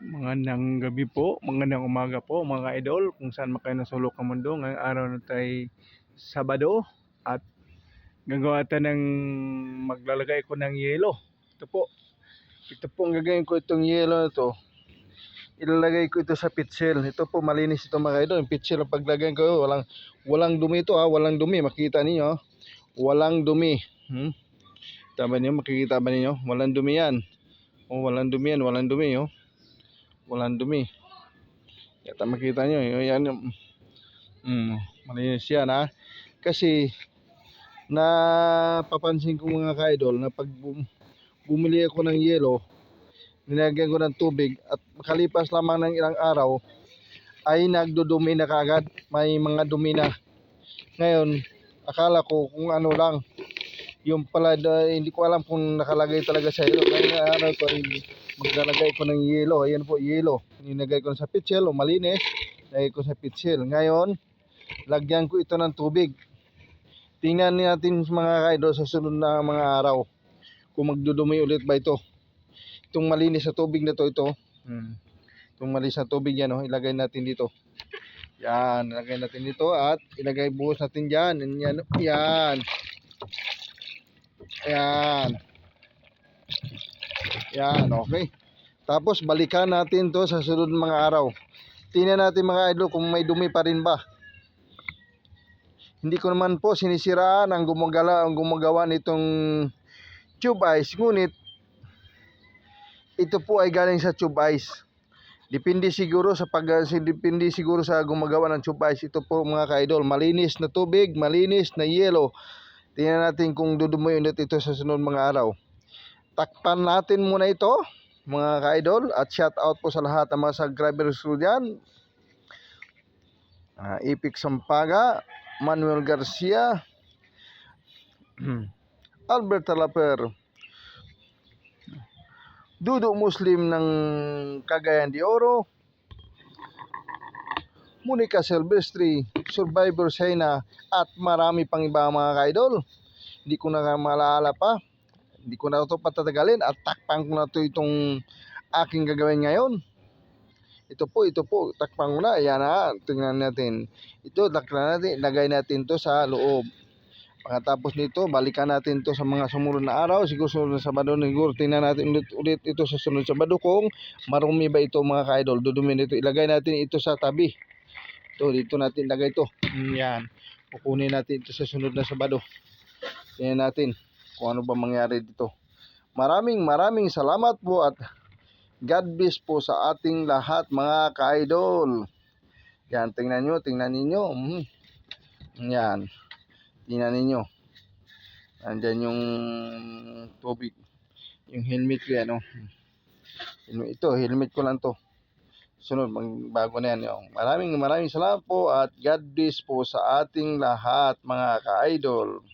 Magandang gabi po, magandang umaga po mga idol kung saan man kayo nasulok ng mundo. Ngayong araw na tayo Sabado at gagawa tayo ng maglalagay ko ng yelo. Ito po. Ito po ang gagawin ko itong yelo na to. Ilalagay ko ito sa pitsil. Ito po malinis ito mga idol. Yung pitsil ang paglagay ko walang walang dumi ito ha, walang dumi. Makita niyo Walang dumi. Hmm? Tama niyo makikita ba niyo? Walang dumi yan. Oh, walang dumi yan, walang dumi oh walang dumi. Yata makita nyo, yun, yan, mm, malinis yan ha. Kasi, napapansin ko mga ka-idol na pag bum, bumili ako ng yelo, nilagyan ko ng tubig at makalipas lamang ng ilang araw, ay nagdudumi na kagad. May mga dumi na. Ngayon, akala ko kung ano lang, yung pala, da, hindi ko alam kung nakalagay talaga sa yelo. Kaya ano ko rin, maglalagay ko ng yelo. Ayan po, yelo. Nilagay ko sa pitsil, o malinis. Lagay ko sa pitsil. Ngayon, lagyan ko ito ng tubig. Tingnan natin mga kaidol sa sunod na mga araw kung magdudumi ulit ba ito. Itong malinis sa tubig na to, ito. Hmm. Itong malinis na tubig yan, oh, ilagay natin dito. Yan, ilagay natin dito at ilagay buhos natin dyan. Yan, yan. Ayan. Yan, okay. Tapos balikan natin to sa sunod mga araw. Tingnan natin mga idol kung may dumi pa rin ba. Hindi ko naman po sinisiraan ang gumagala ang gumagawa nitong tube ice. Ngunit ito po ay galing sa tube ice. Depende siguro sa pag depende siguro sa gumagawa ng tube ice. Ito po mga ka-idol, malinis na tubig, malinis na yelo. Tingnan natin kung dudumi ulit ito sa sunod mga araw. Takpan natin muna ito, mga ka-idol. At shout out po sa lahat ng mga subscribers ko dyan. Uh, Ipik Sampaga, Manuel Garcia, Albert Talaper, Dudo Muslim ng Cagayan de Oro, Monica Silvestri, Survivor Sena, at marami pang iba mga ka-idol. Hindi ko na maalala pa. Hindi ko na ito patatagalin at takpan ko na ito itong aking gagawin ngayon. Ito po, ito po, takpan ko na. Ayan na, tingnan natin. Ito, takpan natin, ilagay natin to sa loob. Pagkatapos nito, balikan natin to sa mga sumunod na araw. Siguro sunod na Sabado, siguro tingnan natin ulit, ulit ito sa sunod sa Sabado kung marumi ba ito mga ka-idol. Dudumi nito. Ilagay natin ito sa tabi. Ito, dito natin ilagay ito. Yan. Kukunin natin ito sa sunod na Sabado. Tingnan natin kung ano ba mangyari dito. Maraming maraming salamat po at God bless po sa ating lahat mga ka-idol. Yan, tingnan nyo, tingnan ninyo. Mm. Yan. Tingnan ninyo. Andyan yung tubig. Yung helmet ko yan, oh. Ito, helmet ko lang to. Sunod, bago na yan. Yung. Maraming maraming salamat po at God bless po sa ating lahat mga ka-idol.